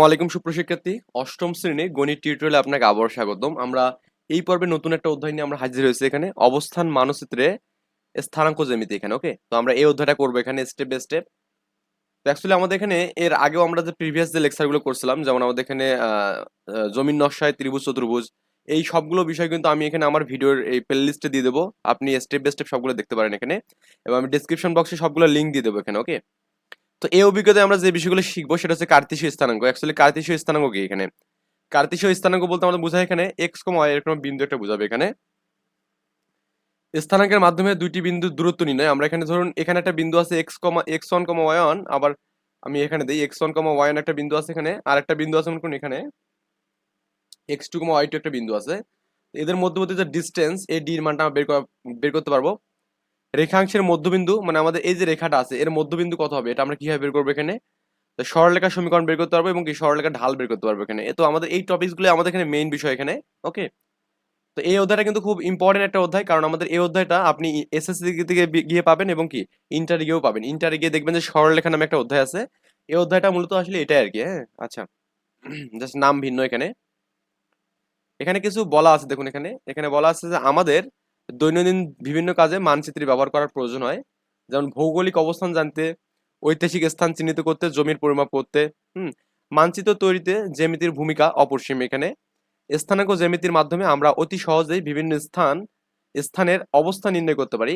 আসসালামু আলাইকুম সুপ্রশিক্ষার্থী অষ্টম শ্রেণি গণিত টিউটোরিয়ালে আপনাকে আবার স্বাগতম। আমরা এই পর্বে নতুন একটা অধ্যায় নিয়ে আমরা হাজির হয়েছি এখানে। অবস্থান মানচিত্রে স্থানাঙ্ক জ্যামিতি এখানে ওকে তো আমরা এই অধ্যায়টা করব এখানে স্টেপ বাই স্টেপ তো অ্যাকচুয়ালি আমাদের এখানে এর আগেও আমরা যে প্রিভিয়াস যে লেকচারগুলো করছিলাম, যেমন আমাদের এখানে জমির নকশায় ত্রিভুজ, চতুর্ভুজ, এই সবগুলো বিষয় কিন্তু আমি এখানে আমার ভিডিওর এই প্লে লিস্টে দিয়ে দেবো। আপনি স্টেপ বাই স্টেপ সবগুলো দেখতে পারেন এখানে। এবং আমি ডিসক্রিপশন বক্সে সবগুলো লিঙ্ক দিয়ে দেবো এখানে ওকে তো এই অভিজ্ঞতায় আমরা যে বিষয়গুলো শিখব সেটা হচ্ছে কার্তিসীয় স্থানাঙ্ক। অ্যাকচুয়ালি কার্তিসীয় স্থানাঙ্ক কি এখানে? কার্তিসীয় স্থানাঙ্ক বলতে আমরা বোঝাই এখানে এক্স কম ওয়াই এরকম বিন্দু একটা বোঝাবে এখানে। স্থানাঙ্কের মাধ্যমে দুইটি বিন্দু দূরত্ব নির্ণয়। আমরা এখানে ধরুন এখানে একটা বিন্দু আছে x comma x one comma y one আবার আমি এখানে দিই x one comma y one একটা বিন্দু আছে এখানে, আর একটা বিন্দু আছে মনে এখানে। X two comma y two একটা বিন্দু আছে। এদের মধ্যবর্তী যে ডিস্টেন্স এই ডির মানটা আমরা বের বের করতে পারব। রেখাংশের মধ্যবিন্দু মানে আমাদের এই যে রেখাটা আছে, এর মধ্যবিন্দু কত হবে? এটা আমরা কীভাবে বের করব এখানে? তো সমীকরণ বের করতে পারব এবং কি সরলরেখার ঢাল বের করতে পারব এখানে। তো আমাদের এই টপিকসগুলো আমাদের এখানে মেইন বিষয় এখানে ওকে তো এই অধ্যায়টা কিন্তু খুব ইম্পর্টেন্ট একটা অধ্যায়, কারণ আমাদের এই অধ্যায়টা আপনি এসএসসি থেকে গিয়ে পাবেন এবং কি? ইন্টারে গিয়েও পাবেন। ইন্টারে গিয়ে দেখবেন যে সরলরেখা নামে একটা অধ্যায় আছে। এই অধ্যায়টা মূলত আসলে এটাই আর কি হ্যাঁ? আচ্ছা জাস্ট নাম ভিন্ন এখানে। এখানে কিছু বলা আছে, দেখুন এখানে। এখানে বলা আছে যে আমাদের দৈনন্দিন বিভিন্ন কাজে মানচিত্র ব্যবহার করার প্রয়োজন হয়। যেমন ভৌগোলিক অবস্থান জানতে, ঐতিহাসিক স্থান চিহ্নিত করতে, জমির পরিমাপ করতে, হুম, মানচিত্র তৈরিতে জ্যামিতির ভূমিকা অপরিসীম এখানে। স্থানাঙ্ক জ্যামিতির মাধ্যমে আমরা অতি সহজেই বিভিন্ন স্থান, স্থানের অবস্থান নির্ণয় করতে পারি।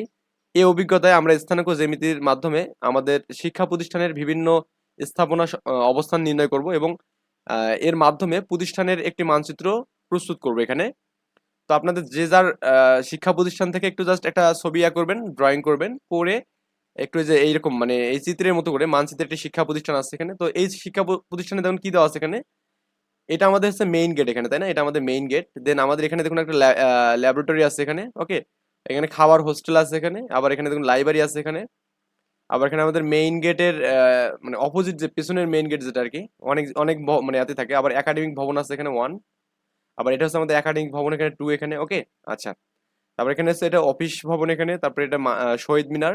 এই অভিজ্ঞতায় আমরা স্থানাঙ্ক জ্যামিতির মাধ্যমে আমাদের শিক্ষা প্রতিষ্ঠানের বিভিন্ন স্থাপনা অবস্থান নির্ণয় করব এবং এর মাধ্যমে প্রতিষ্ঠানের একটি মানচিত্র প্রস্তুত করব এখানে। তো আপনাদের যে যার শিক্ষা প্রতিষ্ঠান থেকে একটু জাস্ট একটা ছবি আঁক করবেন ড্রয়িং করবেন করে একটু যে এইরকম মানে এই চিত্রের মতো করে মানচিত্রের একটি শিক্ষা প্রতিষ্ঠান আছে এখানে। তো এই শিক্ষা প্রতিষ্ঠানে দেখুন কি দেওয়া আছে এখানে? এটা আমাদের হচ্ছে মেইন গেট এখানে, তাই না? এটা আমাদের মেইন গেট দেন আমাদের এখানে দেখুন একটা ল্যাবরেটরি আছে এখানে ওকে এখানে খাবার হোস্টেল আছে এখানে, আবার এখানে দেখুন লাইব্রেরি আছে এখানে। আবার এখানে আমাদের মেইন গেটের মানে অপোজিট যে, পেছনের মেইন গেট যেটা আর কি, অনেক অনেক মানে এতে থাকে। আবার একাডেমিক ভবন আছে এখানে ওয়ান আবার এটা হচ্ছে আমাদের একাডেমিক ভবন এখানে টু এখানে ওকে আচ্ছা। তারপর এখানে হচ্ছে এটা অফিস ভবন এখানে, তারপরে এটা শহীদ মিনার।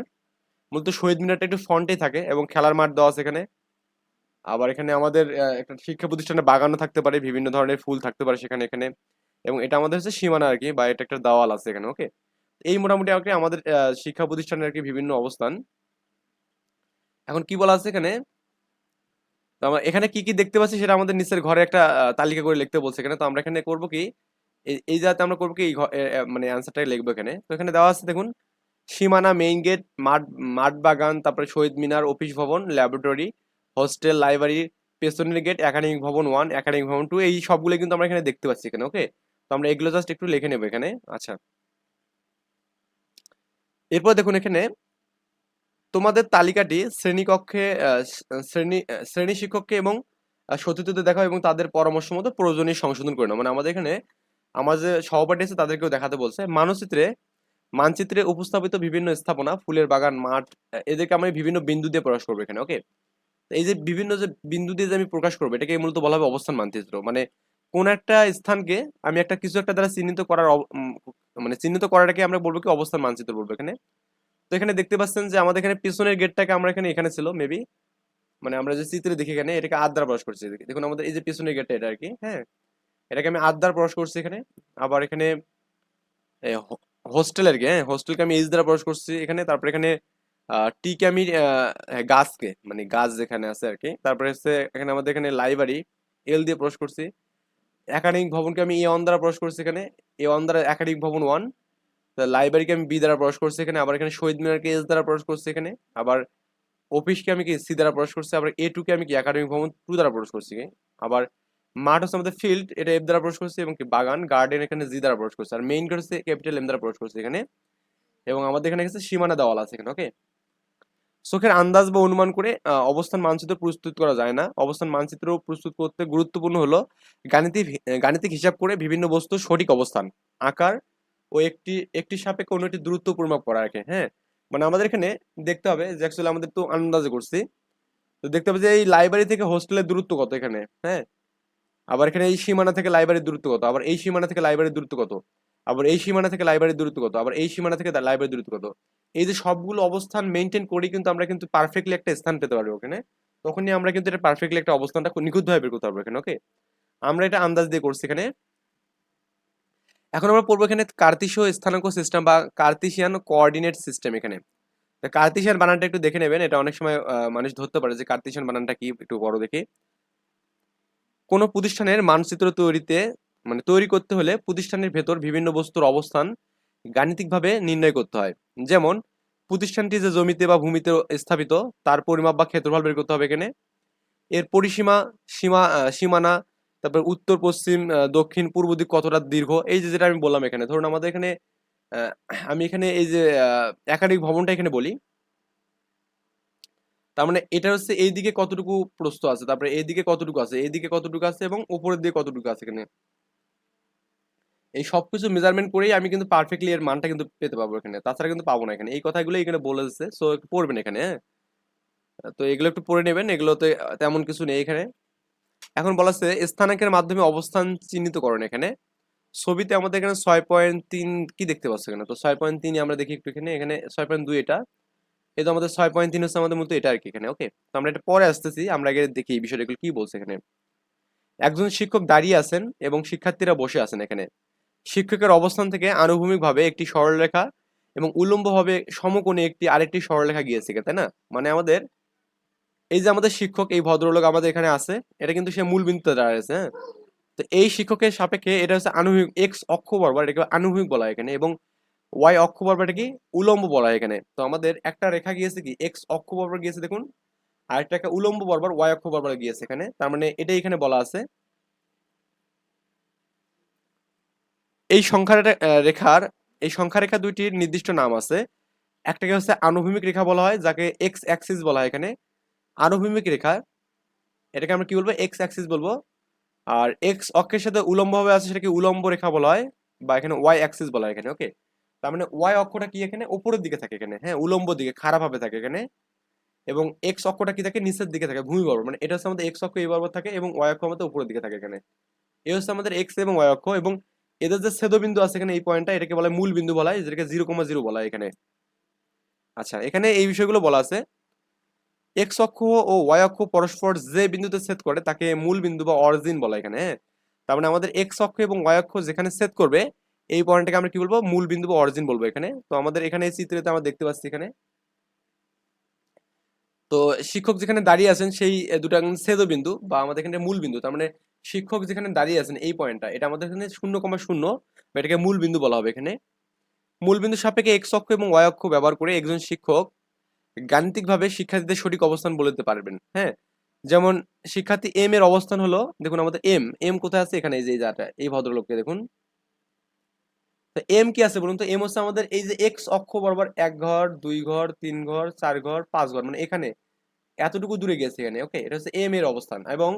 মূলত শহীদ মিনারটা একটু ফ্রন্টেই থাকে এবং খেলার মাঠ দেওয়া আছে এখানে। আবার এখানে আমাদের একটা শিক্ষা প্রতিষ্ঠানে বাগানও থাকতে পারে, বিভিন্ন ধরনের ফুল থাকতে পারে সেখানে, এখানে। এবং এটা আমাদের হচ্ছে সীমানা আর কি, বা এটা একটা দেওয়াল আছে এখানে ওকে এই মোটামুটি আর কি আমাদের শিক্ষা প্রতিষ্ঠানের আর কি বিভিন্ন অবস্থান। এখন কি বলা আছে এখানে? তো আমরা এখানে কি কি দেখতে পাচ্ছি সেটা আমাদের নিচের ঘরে একটা তালিকা করে লিখতে বলছে এখানে। তো আমরা এখানে করব কি, এই- যাতে আমরা করব কি মানে অ্যান্সারটাই লিখব এখানে। তো এখানে দেওয়া আছে দেখুন, সীমানা মেইন গেট মাঠ মাঠ বাগান, তারপরে শহীদ মিনার অফিস ভবন ল্যাবরেটরি হোস্টেল লাইব্রেরি পেছনের গেট একাডেমিক ভবন ওয়ান একাডেমিক ভবন টু এই সবগুলো কিন্তু আমরা এখানে দেখতে পাচ্ছি এখানে ওকে তো আমরা এগুলো জাস্ট একটু লিখে নেব এখানে আচ্ছা। এরপর দেখুন এখানে তোমাদের তালিকাটি শ্রেণীকক্ষে শ্রেণি শ্রেণি শিক্ষককে এবং সতীর্থদের দেখাও এবং তাদের পরামর্শ মতো প্রয়োজনীয় সংশোধন করে নাও। মানে আমাদের এখানে, আমার যে সহপাঠী আছে তাদেরকেও দেখাতে বলছে, মানচিত্রে মানচিত্রে উপস্থাপিত বিভিন্ন স্থাপনা, ফুলের বাগান, মাঠ এদেরকে আমি বিভিন্ন বিন্দু দিয়ে প্রকাশ করব এখানে ওকে এই যে বিভিন্ন যে বিন্দু দিয়ে যে আমি প্রকাশ করব, এটাকে মূলত বলা হবে অবস্থান মানচিত্র। মানে কোন একটা স্থানকে আমি একটা কিছু একটা দ্বারা চিহ্নিত করার মানে চিহ্নিত করাটাকে আমরা বলব কি অবস্থান মানচিত্র বলব এখানে। তো এখানে দেখতে পাচ্ছেন যে আমাদের এখানে পিছনের গেটটাকে আমরা এখানে এখানে ছিল মেবি মানে আমরা যে চিত্রে দেখি এখানে এটাকে আট দ্বারা করছি। দেখুন আমাদের এই যে পিছনের গেটটা এটা আর কি হ্যাঁ? এটাকে আমি আট দ্বারা করছি এখানে। আবার এখানে হোস্টেল আর কি হ্যাঁ? হোস্টেলকে আমি এইচ দ্বারা প্রকাশ করছি এখানে। তারপরে এখানে টিকে আমি হ্যাঁ, গাছকে মানে গাছ যেখানে আছে আর কি তারপরে হচ্ছে এখানে আমাদের এখানে লাইব্রেরি এল দিয়ে প্রকাশ করছি। একাডেমিক ভবনকে আমি এ অন দ্বারা প্রকাশ করছি এখানে। এ ওয়ান দ্বারা একাডেমিক ভবন ওয়ান লাইব্রেরিকে আমি বি দ্বারা প্রকাশ করছি এখানে, আবার এখানে শহীদ মিনারকে এস দ্বারা প্রকাশ করছি এখানে, আবার অফিসকে আমি কি সি দ্বারা প্রকাশ করছি, আবার এ টু কে আমি কি একাডেমিক ভবন টু দ্বারা প্রকাশ করছি? আবার মাঠ হচ্ছে আমাদের ফিল্ড এটা এফ দ্বারা প্রকাশ করছি এবং কি বাগান গার্ডেন এখানে জি দ্বারা প্রকাশ করছি, আর মেইন গেট হচ্ছে ক্যাপিটাল এম দ্বারা প্রকাশ করছি এখানে, এবং আমাদের এখানে হচ্ছে সীমানা দেওয়াল আছে এখানে ওকে চোখের আন্দাজ বা অনুমান করে অবস্থান মানচিত্র প্রস্তুত করা যায় না অবস্থান মানচিত্র প্রস্তুত করতে গুরুত্বপূর্ণ হলো গাণিতিক গাণিতিক হিসাব করে বিভিন্ন বস্তুর সঠিক অবস্থান, আকার ও একটি একটি সাপেক্ষে অন্যটি দূরত্ব পরিমাপ করা রাখে হ্যাঁ? মানে আমাদের এখানে দেখতে হবে যে অ্যাকচুয়ালি আমাদের তো আন্দাজে করছি। তো দেখতে হবে যে এই লাইব্রেরি থেকে হোস্টেলের দূরত্ব কত এখানে হ্যাঁ? আবার এখানে এই সীমানা থেকে লাইব্রেরির দূরত্ব কত? আবার এই সীমানা থেকে লাইব্রেরির দূরত্ব কত? আবার এই সীমানা থেকে লাইব্রেরির দূরত্ব কত? আবার এই সীমানা থেকে লাইব্রেরির দূরত্ব কত? এই যে সবগুলো অবস্থান মেনটেন করি কিন্তু আমরা কিন্তু পারফেক্টলি একটা স্থান পেতে পারব ওখানে। তখনই আমরা কিন্তু এটা পারফেক্টলি একটা অবস্থানটা নিখুঁতভাবে বের করতে পারব এখানে ওকে আমরা এটা আন্দাজ দিয়ে করছি এখানে। এখন আমরা পড়ব এখানে কার্তিসীয় স্থানাঙ্ক সিস্টেম বা কার্তিসিয়ান কোঅর্ডিনেট সিস্টেম এখানে। কার্তিসিয়ান বানানটা একটু দেখে নেবেন, এটা অনেক সময় মানুষ ধরতে পারে যে কার্তিসিয়ান বানানটা কি, একটু বড় দেখে। কোনো প্রতিষ্ঠানের মানচিত্র তৈরিতে মানে তৈরি করতে হলে প্রতিষ্ঠানের ভেতর বিভিন্ন বস্তুর অবস্থান গাণিতিকভাবে নির্ণয় করতে হয়। যেমন, প্রতিষ্ঠানটি যে জমিতে বা ভূমিতে স্থাপিত, তার পরিমাপ বা ক্ষেত্রফল বের করতে হবে এখানে। এর পরিসীমা, সীমা সীমানা তারপর উত্তর, পশ্চিম দক্ষিণ, পূর্ব দিক কতটা দীর্ঘ? এই যে যেটা আমি বললাম এখানে, ধরুন আমাদের এখানে আমি এখানে এই যে একাডেমিক ভবনটা এখানে বলি। তার মানে এটা হচ্ছে এই দিকে কতটুকু প্রস্ত আছে, তারপরে এই দিকে কতটুকু আছে, এই দিকে কতটুকু আছে এবং উপরের দিকে কতটুকু আছে এখানে। এই সবকিছু মেজারমেন্ট করেই আমি কিন্তু পারফেক্টলি এর মানটা কিন্তু পেতে পারব এখানে। তাছাড়া কিন্তু পাবো না এখানে। এই কথাগুলো এখানে বলে দিচ্ছে সো একটু পড়বেন এখানে হ্যাঁ? তো এগুলো একটু পড়ে নেবেন, এগুলোতে তেমন কিছু নেই এখানে। এখন বলা আছে স্থানাঙ্কের মাধ্যমে অবস্থান চিহ্নিত করেন এখানে। ছবিতে আমাদের এখানে ছয় পয়েন্ট তিন কি দেখতে পাচ্ছি এখানে? তো ছয় পয়েন্ট তিন আমরা দেখি একটু এখানে। এখানে ছয় পয়েন্ট দুই এটা। এই তো আমাদের ছয় পয়েন্ট তিন হচ্ছে আমাদের মতো এটা আর কি এখানে। ওকে? তো আমরা এটা পরে আসতেছি। আমরা আগে দেখি এই বিষয়টা কি বলছে এখানে। একজন শিক্ষক দাঁড়িয়ে আছেন এবং শিক্ষার্থীরা বসে আছেন এখানে। শিক্ষকের অবস্থান থেকে আনুভূমিকভাবে একটি সরলরেখা এবং উলম্বভাবে সমকোণে একটি আরেকটি সরলরেখা গিয়েছে তাই না? মানে আমাদের এই যে আমাদের শিক্ষক, এই ভদ্রলোক আমাদের এখানে আছে, এটা কিন্তু সে মূল বিন্দুতে দাঁড়িয়েছে হ্যাঁ? তো এই শিক্ষকের সাপেক্ষে এটা হচ্ছে আনুভূমিক এক্স অক্ষ বরাবর এটাকে আনুভূমিক বলা হয় এখানে, এবং ওয়াই অক্ষ বরাবর এটা কি উলম্ব বলা হয় এখানে। তো আমাদের একটা রেখা গিয়েছে কি এক্স অক্ষ বরাবর গিয়েছে, দেখুন, আর একটা উলম্ব বরাবর ওয়াই অক্ষ বরাবর গিয়েছে এখানে, তার মানে এটা এখানে বলা আছে। এই সংখ্যা রেখার, এই সংখ্যা রেখা দুইটির নির্দিষ্ট নাম আছে, একটাকে হচ্ছে আনুভূমিক রেখা বলা হয়, যাকে এক্স অ্যাক্সিস বলা হয় এখানে আনুভূমিক রেখা। এটাকে আমরা কি বলব? এক্স অ্যাক্সিস বলব। আর এক্স অক্ষের সাথে উলম্ব ভাবে আছে সেটাকে উলম্ব রেখা বলা হয়, বা এখানে ওয়াই অ্যাক্সিস বলা হয় এখানে ওকে তার মানে ওয়াই অক্ষটা কি এখানে? উপরের দিকে থাকে এখানে হ্যাঁ? উলম্ব দিকে খারাপ ভাবে থাকে এখানে। এবং এক্স অক্ষটা কি থাকে? নিচের দিকে থাকে, ভূমি বর্বর মানে এটা হচ্ছে আমাদের এক্স অক্ষ, এই বর্বর থাকে এবং ওয়াই অক্ষ আমাদের উপরের দিকে থাকে এখানে। এই হচ্ছে আমাদের এক্স এবং ওয়াই অক্ষ এবং এদের যে ছেদবিন্দু আছে এখানে, এই পয়েন্টটা এটাকে বলা হয় মূল বিন্দু বলা হয়, যেটাকে জিরো কমা জিরো বলা হয় এখানে। আচ্ছা এখানে এই বিষয়গুলো বলা আছে। এক্স অক্ষ ও ওয়াই অক্ষ পরস্পর যে বিন্দুতে ছেদ করে, তাকে মূল বিন্দু বা অরিজিন বলা এখানে হ্যাঁ? তার মানে আমাদের এক্স অক্ষ এবং ওয়াই অক্ষ যেখানে ছেদ করবে, এই পয়েন্টটাকে আমরা কি বলব? মূল বিন্দু বা অরিজিন বলব এখানে। তো আমাদের এখানে এই চিত্রেতে আমরা দেখতে পাচ্ছি এখানে। তো শিক্ষক যেখানে দাঁড়িয়ে আছেন, সেই দুটা ছেদ বিন্দু বা আমাদের এখানে মূল বিন্দু। তার মানে শিক্ষক যেখানে দাঁড়িয়ে আছেন, এই পয়েন্টটা, এটা আমাদের এখানে শূন্য কমা শূন্য বা এটাকে মূল বিন্দু বলা হবে এখানে। মূল বিন্দু সাপেক্ষে এক্স অক্ষ এবং ওয়াই অক্ষ ব্যবহার করে একজন শিক্ষক গাণিতিকভাবে শিক্ষার্থীদের সঠিক অবস্থান বলে দিতে পারবেন হ্যাঁ? যেমন শিক্ষার্থী এম এর অবস্থান হলো, দেখুন আমাদের এম এম কোথায় আছে? এখানে এই যে যাটা এই ভদ্রলোককে দেখুন। তো এম কি আছে বলুন তো? এম হচ্ছে আমাদের এই যে এক্স অক্ষ বরাবর এক ঘর, দুই ঘর, তিন ঘর, চার ঘর, পাঁচ ঘর মানে এখানে এতটুকু দূরে গেছে এখানে ওকে এটা হচ্ছে এম এর অবস্থান এবং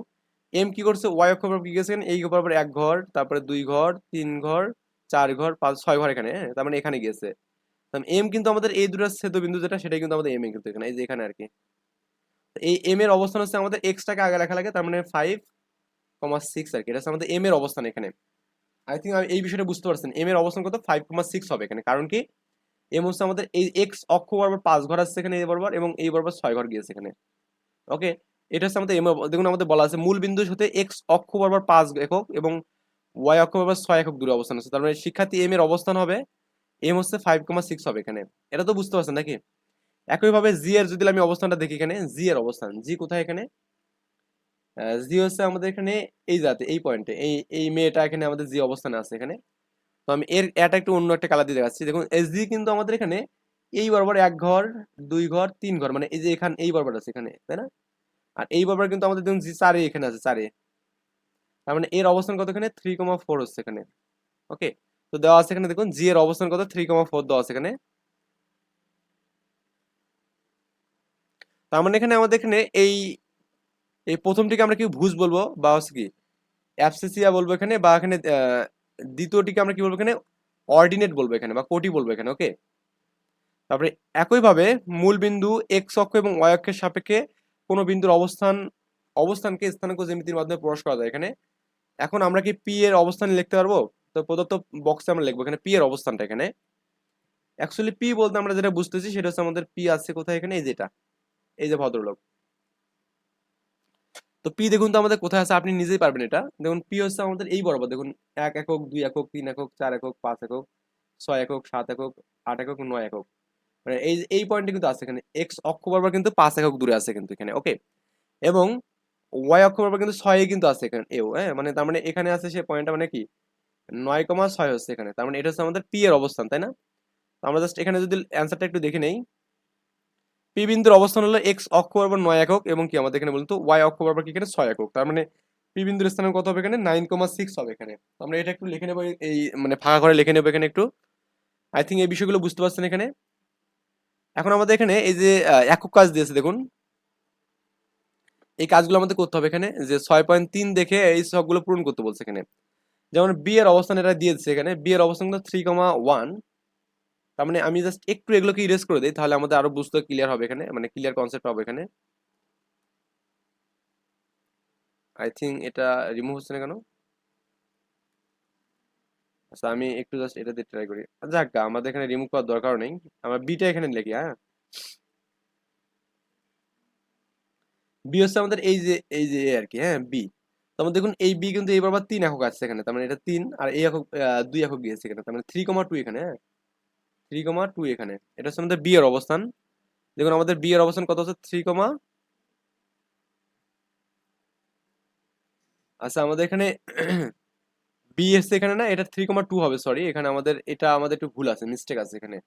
এম কি করছে? ওয়াই অক্ষ বরাবর কি গেছে এই বরাবর এক ঘর, তারপরে দুই ঘর, তিন ঘর, চার ঘর, পাঁচ, ছয় ঘর এখানে হ্যাঁ? তার মানে এখানে গিয়েছে এম কিন্তু আমাদের এই দুটো বিন্দু যেটা, সেটাই কিন্তু আমাদের এম এ কিন্তু এখানে, এই যে এখানে আর কি এই এম এর অবস্থান হচ্ছে আমাদের এক্সটাকে আগে লেখা লাগে, তার মানে ফাইভ কমা সিক্স আর কি এটা হচ্ছে আমাদের এম এর অবস্থান এখানে। আই থিঙ্ক এই বিষয়টা বুঝতে পারছেন। এম এর অবস্থান কত? ফাইভ কমা সিক্স হবে এখানে। কারণ কি? এম হচ্ছে আমাদের এই এক্স অক্ষ বরাবর পাঁচ ঘর আসছে এখানে এই বরাবর এবং এই বরাবর ছয় ঘর গিয়েছে এখানে। ওকে এটা হচ্ছে আমাদের এম দেখুন আমাদের বলা আছে মূল বিন্দুর সাথে এক্স অক্ষ বরাবর পাঁচ একক এবং ওয়াই অক্ষ বরাবর ছয় একক দূরে অবস্থান আছে। তার মানে শিক্ষার্থী এম এর অবস্থান হবে এম হচ্ছে ফাইভ কমা সিক্স হবে এখানে। এটা তো বুঝতে পারছেন নাকি? একইভাবে জি এর যদি আমি অবস্থানটা দেখি এখানে জি এর অবস্থান। জি কোথায় এখানে? জি হচ্ছে আমাদের এখানে এই জাতে, এই পয়েন্টে এই এই মেয়েটা এখানে আমাদের জি অবস্থানে আছে এখানে। তো আমি এর এটা একটু অন্য একটা কালার দিয়ে দেখাচ্ছি। দেখুন এস জি কিন্তু আমাদের এখানে এই বরাবর এক ঘর, দুই ঘর, তিন ঘর মানে এই যে এখানে, এই বরাবর আছে এখানে, তাই না? আর এই বরাবর কিন্তু আমাদের দেখুন জি চারে এখানে আছে, চারে তার মানে এর অবস্থান কত এখানে? থ্রি কমা ফোর হচ্ছে এখানে। ওকে তো দেওয়া আছে এখানে দেখুন জি এর অবস্থান কত? থ্রি কমা ফোর দেওয়া আছে এখানে। তার মানে এখানে আমাদের এখানে এই এই প্রথমটিকে আমরা কি ভুজ বলব? বা হচ্ছে কি অ্যাপসেসিয়া বলব এখানে, বা এখানে দ্বিতীয়টিকে আমরা কি বলব এখানে? অর্ডিনেট বলব এখানে, বা কোটি বলব এখানে ওকে তারপরে একইভাবে মূল বিন্দু এক্স অক্ষ এবং ওয়াই অক্ষের সাপেক্ষে কোনো বিন্দুর অবস্থান, অবস্থানকে স্থানাঙ্ক জ্যামিতির মাধ্যমে প্রকাশ করা যায় এখানে। এখন আমরা কি পি এর অবস্থান লিখতে পারব? তো প্রদত্ত বক্সে আমরা লিখব, এখানে পি এর অবস্থানটা এখানে। অ্যাকচুয়ালি পি বলতে আমরা যেটা বুঝতেছি সেটা হচ্ছে আমাদের পি আছে কোথায় এখানে? এই যেটা। এই যে ভদ্রলোক। তো পি দেখুন তো আমাদের কোথায় আছে, আপনি নিজেই পারবেন এটা। দেখুন পি হচ্ছে আমাদের এই বরাবর। দেখুন, এক একক, দুই একক, তিন একক, চার একক, পাঁচ একক, ছয় একক, সাত একক, আট একক, নয় একক। মানে এই এই পয়েন্টে কিন্তু আছে এখানে। এক্স অক্ষ বরাবর কিন্তু পাঁচ একক দূরে আছে কিন্তু এখানে ওকে এবং ওয়াই অক্ষ বরাবর কিন্তু ছয়ে কিন্তু আছে এখানে, এও হ্যাঁ? মানে তার মানে এখানে আছে সে পয়েন্টটা মানে কি? নয় কমা ছয় হচ্ছে এখানে। তার মানে এটা হচ্ছে আমাদের পি এর অবস্থান, তাই না? আমরা জাস্ট এখানে যদি অ্যান্সারটা একটু দেখে নেই। পি বিন্দুর অবস্থান হলো এক্স অক্ষ বরাবর নয় একক এবং কি আমাদের এখানে বলতো ওয়াই অক্ষ বরাবর কি এখানে ছয় একক। তার মানে পি বিন্দুর স্থান কত হবে এখানে? নাইন কমা সিক্স হবে এখানে। আমরা এটা একটু লিখে নেব এই মানে ফাঁকা করে লিখে নেব এখানে একটু। আই থিঙ্ক এই বিষয়গুলো বুঝতে পারছেন এখানে। এখন আমাদের এখানে এই যে একক কাজ দিয়েছে, দেখুন। এই কাজগুলো আমাদের করতে হবে এখানে। যে ছয় পয়েন্ট তিন দেখে এই সবগুলো পূরণ করতে বলছে এখানে। যেমন বি এর অবস্থান এটা দিয়েছে এখানে বি এর অবস্থান থ্রি কমা ওয়ান তার মানে আমি জাস্ট একটু এগুলোকে ইরেজ করে দিই তাহলে আমাদের আরও বুঝতে ক্লিয়ার হবে এখানে মানে ক্লিয়ার কনসেপ্ট হবে এখানে। আই থিঙ্ক এটা রিমুভ হচ্ছে না কেন? আচ্ছা আমি একটু জাস্ট এটা দিয়ে ট্রাই করি। যাক গা, আমাদের এখানে রিমুভ করার দরকার নেই। আমরা বিটা এখানে লিখি হ্যাঁ? বি হচ্ছে আমাদের এই যে এই যে আর কি হ্যাঁ বি তারপর দেখুন এই বি কিন্তু এই বরাবর তিন একক আছে এখানে, তার মানে এটা তিন আর এই একক দুই একক গিয়েছে এখানে, তার মানে থ্রি কমা টু এখানে হ্যাঁ? থ্রি কমা টু এখানে, এটা হচ্ছে আমাদের বি এর অবস্থান। দেখুন আমাদের বি এর অবস্থান কত হচ্ছে? থ্রি কমা আচ্ছা আমাদের এখানে বি এসছে এখানে না, এটা থ্রি কমা টু হবে সরি এখানে আমাদের, এটা আমাদের একটু ভুল আছে মিস্টেক আছে এখানে।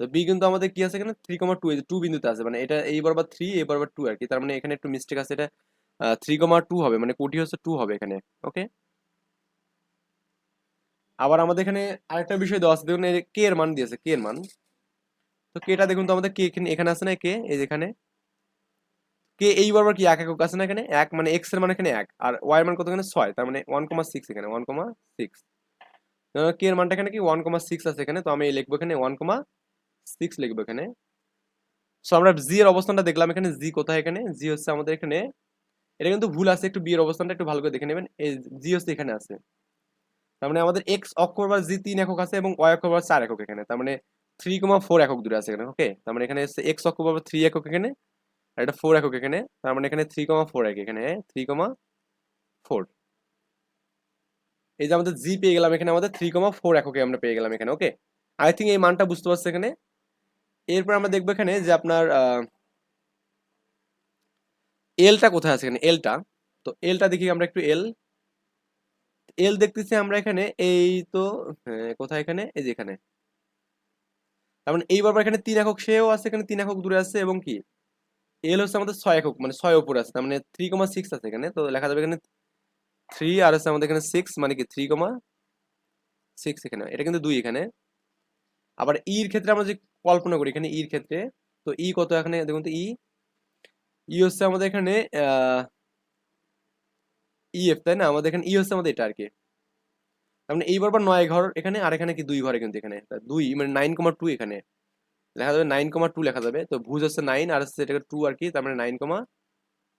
তো বি কিন্তু আমাদের কি আছে এখানে? থ্রি কমা টু টু বিন্দুতে আছে মানে এটা এই বরাবর থ্রি এই বরাবর টু আর কি, তার মানে এখানে একটু মিস্টেক আছে, এটা থ্রি কমা টু হবে মানে কোটি হচ্ছে টু হবে এখানে ওকে আবার আমাদের এখানে আরেকটা বিষয় দেওয়া আছে, দেখুন কে এর মান দিয়েছে কে এর মান। তো কেটা দেখুন তো আমাদের কে এখানে এখানে আছে না কে এই যেখানে কে এই বরাবর কি এক একক আছে না এখানে? এক মানে এক্সের মান এখানে এক, আর ওয়াই এর মান কত এখানে? ছয়, তার মানে ওয়ান কমা সিক্স এখানে ওয়ান কমা সিক্স কে এর মানটা এখানে কি? ওয়ান কমা সিক্স আছে এখানে, তো আমি লিখব এখানে ওয়ান কমা সিক্স লিখব এখানে। সো আমরা জি এর অবস্থানটা দেখলাম এখানে জি কোথায় এখানে? জি হচ্ছে আমাদের এখানে এটা কিন্তু ভুল আছে, একটু বি এর অবস্থানটা একটু ভালো করে দেখে নেবেন। এই জি হচ্ছে এখানে আছে। তার মানে আমাদের এক্স অক্ষ বা জি তিন একক আছে এবং ওয়াই অক্ষ বা চার একক এখানে। তার মানে থ্রি কমা ফোর একক দূরে আছে এখানে ওকে তার মানে এখানে হচ্ছে এক্স অক্ষ বা থ্রি একক এখানে, আর এটা ফোর একক এখানে। তার মানে এখানে থ্রি কমা ফোর এক এখানে থ্রি কমা ফোর এই যে আমাদের জি পেয়ে গেলাম এখানে, আমাদের থ্রি কমা ফোর এককে আমরা পেয়ে গেলাম এখানে ওকে আই থিঙ্ক এই মানটা বুঝতে পারছি এখানে। এরপর আমরা দেখব এখানে যে আপনার এলটা কোথায় আছে এখানে? এলটা তো এলটা দেখি আমরা একটু এল এল দেখতেছি আমরা এখানে এই তো হ্যাঁ, কোথায় এখানে? এই যে এখানে। তার মানে এখানে তিন একক সেও আছে এখানে তিন একক দূরে আছে এবং কি? এল হচ্ছে আমাদের ছয় একক মানে ছয় উপরে আছে তার মানে থ্রি কমা সিক্স আছে এখানে তো লেখা যাবে এখানে থ্রি আর আছে আমাদের এখানে সিক্স মানে কি? থ্রি কমা সিক্স এখানে। এটা কিন্তু দুই এখানে। আবার ইর ক্ষেত্রে আমরা যে কল্পনা করি এখানে ইর ক্ষেত্রে তো ই কত এখানে? দেখুন তো ই ই হচ্ছে আমাদের এখানে ই এফ তাই না? আমাদের এখানে ই হচ্ছে আমাদের এটা আর কি। তার মানে এই বরাবর নয় ঘর এখানে, আর এখানে কি দুই ঘরে কিন্তু এখানে? দুই মানে নাইন কমা টু এখানে। লেখা যাবে নাইন কমা টু লেখা যাবে। তো ভুজ হচ্ছে নাইন আর হচ্ছে এটাকে টু আর কি, তার মানে নাইন কমা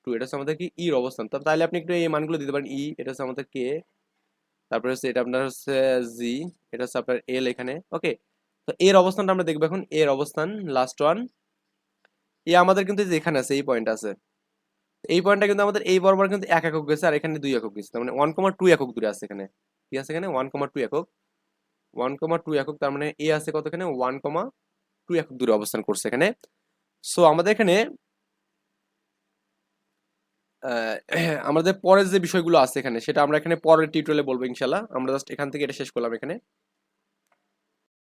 টু এটা হচ্ছে আমাদের কি ইর অবস্থান। তাহলে আপনি একটু এই মানগুলো দিতে পারেন। ই এটা হচ্ছে আমাদের কে তারপরে হচ্ছে এটা আপনার হচ্ছে জি এটা হচ্ছে আপনার এল এখানে। ওকে তো এর অবস্থানটা আমরা দেখব এখন। এর অবস্থান লাস্ট ওয়ান এ আমাদের কিন্তু এখানে আছে, এই পয়েন্ট আছে। এই পয়েন্টটা কিন্তু আমাদের এই বরাবর কিন্তু এক একক গেছে, আর এখানে দুই একক গেছে। তার মানে ওয়ান কমা টু একক দূরে আছে এখানে। কি আছে এখানে? ওয়ান কমা টু একক। ওয়ান কমা টু একক, তার মানে এ আছে কত এখানে? ওয়ান কমা টু একক দূরে অবস্থান করছে এখানে। সো আমাদের এখানে আমাদের পরের যে বিষয়গুলো আছে এখানে, সেটা আমরা এখানে পরের টিউটোরিয়ালে বলব ইনশাল্লাহ আমরা জাস্ট এখান থেকে এটা শেষ করলাম এখানে।